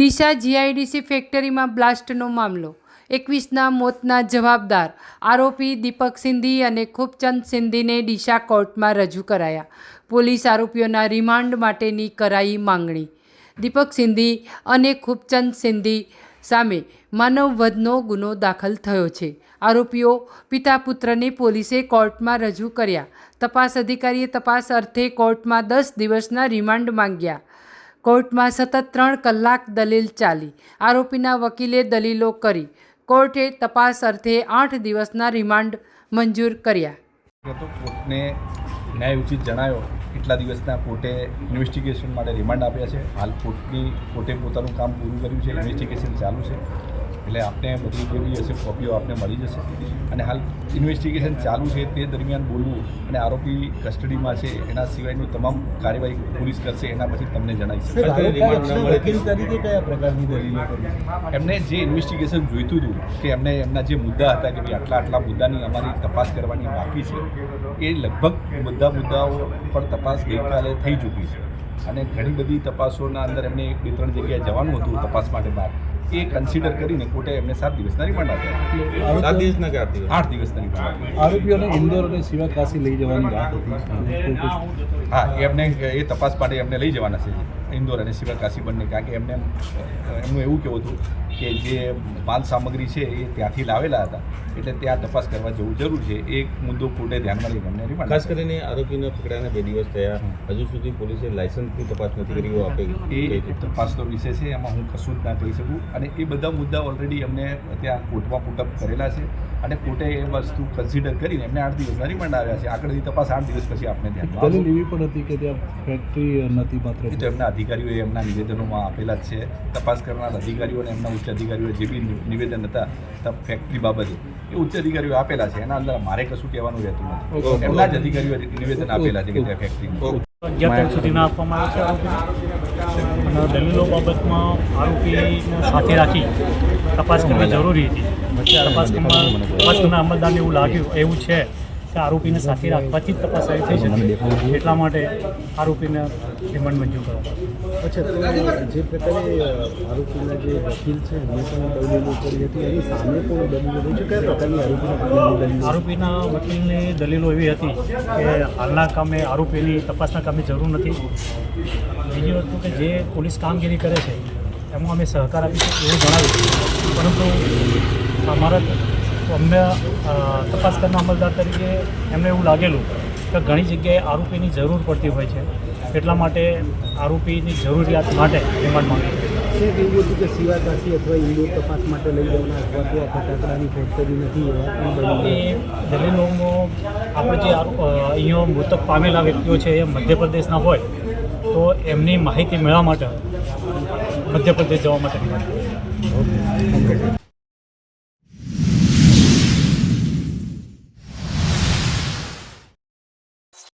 Deesa GIDC ફેક્ટરીમાં બ્લાસ્ટનો મામલો. એકવીસના મોતના જવાબદાર આરોપી દીપક સિંધી અને ખૂબચંદ સિંધીને ડીસા કોર્ટમાં રજૂ કરાયા. પોલીસ આરોપીઓના રિમાન્ડ માટેની કરાઈ માંગણી. દીપક સિંધી અને ખૂબચંદ સિંધી સામે માનવવધનો ગુનો દાખલ થયો છે. આરોપીઓ પિતા પુત્રને પોલીસે કોર્ટમાં રજૂ કર્યા. તપાસ અધિકારીએ તપાસ અર્થે કોર્ટમાં દસ દિવસના રિમાન્ડ માંગ્યા. કોર્ટમાં સતત ત્રણ કલાક દલીલ ચાલી. આરોપીના વકીલે દલીલો કરી. કોર્ટે તપાસ અર્થે આઠ દિવસના રિમાન્ડ મંજૂર કર્યા. કોર્ટને ન્યાય ઉચિત જણાયો. એટલા દિવસના કોર્ટે ઇન્વેસ્ટિગેશન માટે રિમાન્ડ આપ્યા છે. હાલ કોર્ટની, કોર્ટે પોતાનું કામ પૂરું કર્યું છે. ઇન્વેસ્ટિગેશન ચાલુ છે. એટલે આપને બધી જેવી હશે કોપીઓ આપને મળી જશે. અને હાલ ઇન્વેસ્ટિગેશન ચાલુ છે તે દરમિયાન બોલવું અને આરોપી કસ્ટડીમાં છે એના સિવાયનું તમામ કાર્યવાહી પોલીસ કરશે એના પછી તમને જણાવીશ. એમને જે ઇન્વેસ્ટિગેશન જોઈતું હતું કે એમને એમના જે મુદ્દા હતા કે ભાઈ આટલા આટલા મુદ્દાની અમારી તપાસ કરવાની બાકી છે એ લગભગ બધા મુદ્દાઓ પર તપાસ ગઈકાલે થઈ ચૂકી છે. અને ઘણી બધી તપાસોના અંદર એમને એક બે ત્રણ જગ્યાએ જવાનું હતું તપાસ માટે બહાર. એ કન્સિડર કરીને કોર્ટે એમને સાત દિવસના રિમાન્ડ આપ્યા. સાત દિવસ? આઠ દિવસના રિમાન્ડ આરોપીઓને ઇન્દોર અને સિવાય કાશી લઈ જવાની વાત. હતી હા એમને એ તપાસ માટે એમને લઈ જવાના છે. ઇન્દોર અને શિવા કાશી બંને. કારણ કે એમને એમનું એવું કહેવું હતું કે જે માલ સામગ્રી છે એ ત્યાંથી લાવેલા હતા. એટલે ત્યાં તપાસ કરવા જવું જરૂર છે. એ મુદ્દો કોર્ટે ધ્યાનમાં લઈને એમને રિમાન્ડ ખાસ કરીને આરોપીને પકડ્યાને બે દિવસ થયા. હજુ સુધી પોલીસે લાયસન્સની તપાસ નથી કરી આપે એ તપાસનો વિષય છે. એમાં હું કશું જ ના કહી શકું. અને એ બધા મુદ્દા ઓલરેડી એમને ત્યાં કોર્ટમાં પુટઅપ કરેલા છે. અને કોર્ટે એ વસ્તુ કન્સિડર કરીને એમને આઠ દિવસના રિમાન્ડ આવ્યા છે. આગળની તપાસ આઠ દિવસ પછી આપણે ધ્યાનમાં એવી પણ હતી કે ત્યાં ફેક્ટરી નથી માત્ર. એમના અધિકારીઓએ એમના નિવેદનોમાં આપેલા જ છે. તપાસ કરનાર અધિકારીઓ અને એમના ઉચ્ચ અધિકારીઓ જે બી નિવેદન હતા ત- ફેક્ટરી બાબતે એ ઉચ્ચ અધિકારીઓ આપેલા છે. એના અંદર મારે કશું કહેવાનું રહેતું નથી. એમના જ અધિકારીઓ નિવેદન આપેલા છે કે ત્યાં ફેક્ટરી અગિયાર સુધીના આપવામાં આવે છે દલીલો બાબતમાં આરોપીને સાથે રાખી તપાસ કરવી જરૂરી હતી. તપાસ કરવા તપાસ કરનાર અમલદારને એવું લાગ્યું એવું છે. કે આરોપીને સાથે રાખવાથી જ તપાસ થઈ શકે. એટલા માટે આરોપીને રિમાન્ડ મંજૂર કરવા. અચ્છા તો જે પ્રકારે આરોપીના જે વકીલ છે એમને પણ દલીલો કરી હતી. એની સામે પણ દલીલો છે? કયા પ્રકારની આરોપીના વકીલની દલીલો આરોપીના વકીલની દલીલો એવી હતી કે હાલના કામે આરોપીની તપાસના કામે જરૂર નથી. બીજી વસ્તુ કે જે પોલીસ કામગીરી કરે છે એમાં અમે સહકાર આપીશું એવું જણાવ્યું. પરંતુ અમારા અમને અ, તપાસ કરના અમલદાર તરીકે એમને એવું લાગેલું કે ઘણી જગ્યાએ આરોપીની જરૂર પડતી હોય છે. એટલા માટે આરોપીની જરૂરિયાત માટે રિમાન્ડ માંગી છે એવું હતું કે સિવા કાશી અથવા ઇન્દોર તપાસ માટે લઈ જવાના અથવા તો આ ફટાકડાની ફેક્ટરી નથી એવા એ આપણે જે અહીંયા મૃતક પામેલા વ્યક્તિઓ છે એ મધ્યપ્રદેશના હોય તો એમની માહિતી મેળવવા માટે મધ્યપ્રદેશ જવા માટે.